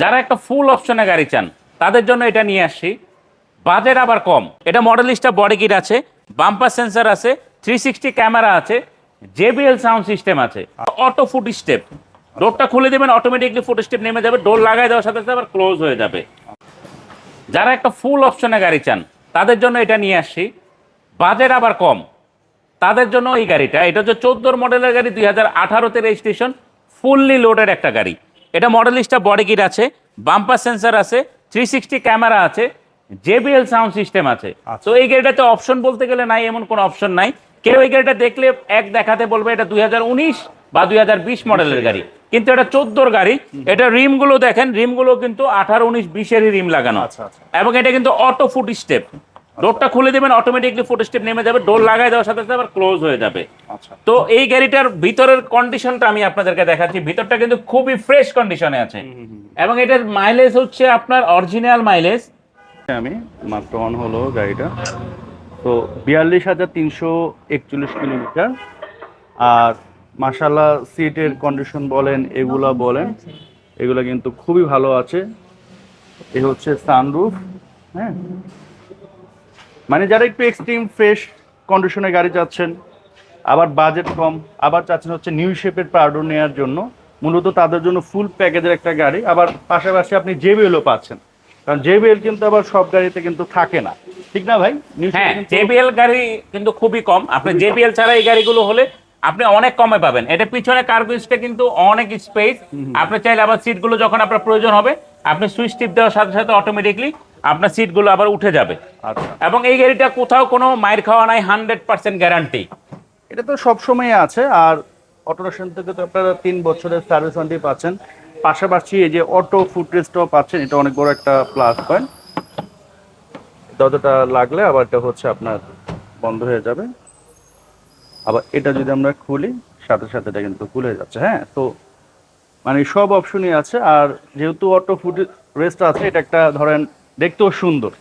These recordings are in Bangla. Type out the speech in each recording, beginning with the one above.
যারা একটা ফুল অপশনে গাড়ি চান, তাদের জন্য এটা নিয়ে আসছি বাজেট আবার কম। এটা মডেলিস্টা বডি কিট আছে বাম্পার সেন্সার আছে থ্রি সিক্সটি ক্যামেরা আছে জেবিএল সাউন্ড সিস্টেম আছে। অটো ফুট স্টেপ ডোরটা খুলে দেবেন অটোমেটিকলি ফুট স্টেপ নেমে যাবে ডোর লাগাই দেওয়ার সাথে সাথে আবার ক্লোজ হয়ে যাবে। যারা একটা ফুল অপশনে গাড়ি চান, তাদের জন্য এটা নিয়ে আসছি বাজেট আবার কম। তাদের জন্য এই গাড়িটা, এটা হচ্ছে চোদ্দোর মডেলের গাড়ি, দুই হাজার আঠারোতে রেজিস্ট্রেশন ফুললি লোডেড একটা গাড়ি। এটা মডেলিস্টা বডি কিট আছে বাম্পার সেন্সার আছে থ্রি সিক্সটি ক্যামেরা আছে জেবিএল সাউন্ড সিস্টেম আছে। তো এই গাড়িটাতে অপশন বলতে গেলে নাই এমন কোনো অপশন নাই। কেউ এই গাড়িটা দেখলে এক দেখাতে বলবে এটা দুই হাজার উনিশ বা দুই হাজার বিশ মডেলের গাড়ি। কিন্তু এটা চোদ্দোর গাড়ি। এটা রিমগুলো দেখেন রিমগুলো কিন্তু আঠারো উনিশ বিশেরই রিম লাগানো। আচ্ছা, আচ্ছা। এবং এটা কিন্তু অটো ফুট স্টেপ ডোরটা খুলে দেবেন অটোমেটিকলি ফুট স্টেপ নেমে যাবে ডোর লাগাই দেওয়ার সাথে সাথে আবার ক্লোজ হয়ে যাবে। আচ্ছা। তো এই গাড়িটার ভিতরের কন্ডিশনটা আমি আপনাদেরকে দেখাচ্ছি। ভিতরটা কিন্তু খুবই ফ্রেশ কন্ডিশনে আছে। এবং এটার মাইলেজ হচ্ছে আপনার অরিজিনাল মাইলেজ আমি মাত্র অন হলো গাড়িটা। তো বিয়াল্লিশ হাজার তিনশো একচল্লিশ কিলোমিটার। আর মাসাল্লাহ সিটের কন্ডিশন বলেন এগুলা বলেন এগুলো কিন্তু খুবই ভালো আছে। এ হচ্ছে সানরুফ হ্যাঁ? মানে যারা একটু এক্সট্রিম ফ্রেশ কন্ডিশনে গাড়ি চাচ্ছেন আবার বাজেট কম আবার চাচ্ছেন হচ্ছে নিউ শেপের প্রাউডো নেওয়ার জন্য মূলত তাদের জন্য ফুল প্যাকেজের একটা গাড়ি আবার পাশাপাশি আপনি জেবিএলও পাচ্ছেন। কারণ জেবিএল কিন্তু আবার সব গাড়িতে কিন্তু থাকে না। ঠিক না ভাই? হ্যাঁ জেবিএল গাড়ি কিন্তু খুবই কম। আপনি জেবিএল ছাড়া এই গাড়িগুলো হলে আপনি অনেক কমে পাবেন। এটা পিছনে কার্গোসটা কিন্তু অনেক স্পেস আপনি চাইলে আবার সিটগুলো যখন আপনার প্রয়োজন হবে আপনি সুইচ টিপ দেওয়ার সাথে সাথে অটোমেটিকলি আপনার সিটগুলো আবার উঠে যাবে। আচ্ছা। এবং এই গাড়িটা কোথাও কোনো মায়ের খাওয়া নাই হান্ড্রেড পার্সেন্ট গ্যারান্টি এটা তো সব সময় আছে আর অটোরেশন থেকে তো আপনারা তিন বছরের সার্ভিস ওয়ারেন্টি পাচ্ছেন। পাশাপাশি এই যে অটো ফুটরেস্টও পাচ্ছেন এটা অনেক বড় একটা প্লাস পয়েন্ট দরজাটা লাগলে আবার এটা হচ্ছে আপনার বন্ধ হয়ে যাবে। আবার এটা যদি আমরা খুলি সাথে সাথে এটা কিন্তু খুলে যাচ্ছে হ্যাঁ? তো মানে সব অপশনই আছে আর যেহেতু অটো ফুট রেস্ট আছে এটা একটা ধরেন দেখতেও সুন্দর।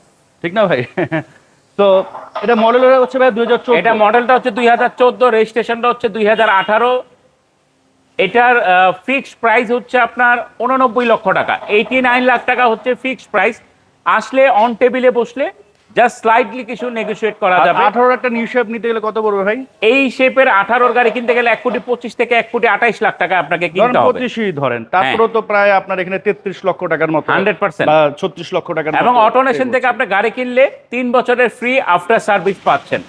ঠিক না ভাই? তো এটা মডেল হচ্ছে ভাই দুই হাজার এটা মডেলটা হচ্ছে দুই হাজার চোদ্দ রেজিস্ট্রেশনটা হচ্ছে দুই হাজার আঠারো। এটার ফিক্সড প্রাইস হচ্ছে আপনার উননব্বই লক্ষ টাকা। এইটি নাইন লাখ টাকা হচ্ছে ফিক্সড প্রাইস আসলে অন টেবিলে বসলে জাস্ট স্লাইডলি কিছু নেগোশিয়েট করা যাবে। আঠারোর একটা নিউ শেপ নিতে গেলে কত পড়বে ভাই? এই শেপের আঠারোর গাড়ি কিনতে গেলে এক কোটি পঁচিশ থেকে এক কোটি আঠাইশ লাখ টাকা আপনাকে কিনতে হবে। পঁচিশই ধরেন তারপরেও তো প্রায় আপনার এখানে তেত্রিশ লক্ষ টাকার মতো। 100% বা ছত্রিশ লক্ষ টাকা এবং অটোনেশন থেকে আপনি গাড়ি কিনলে তিন বছরের ফ্রি আফটার সার্ভিস পাচ্ছেন।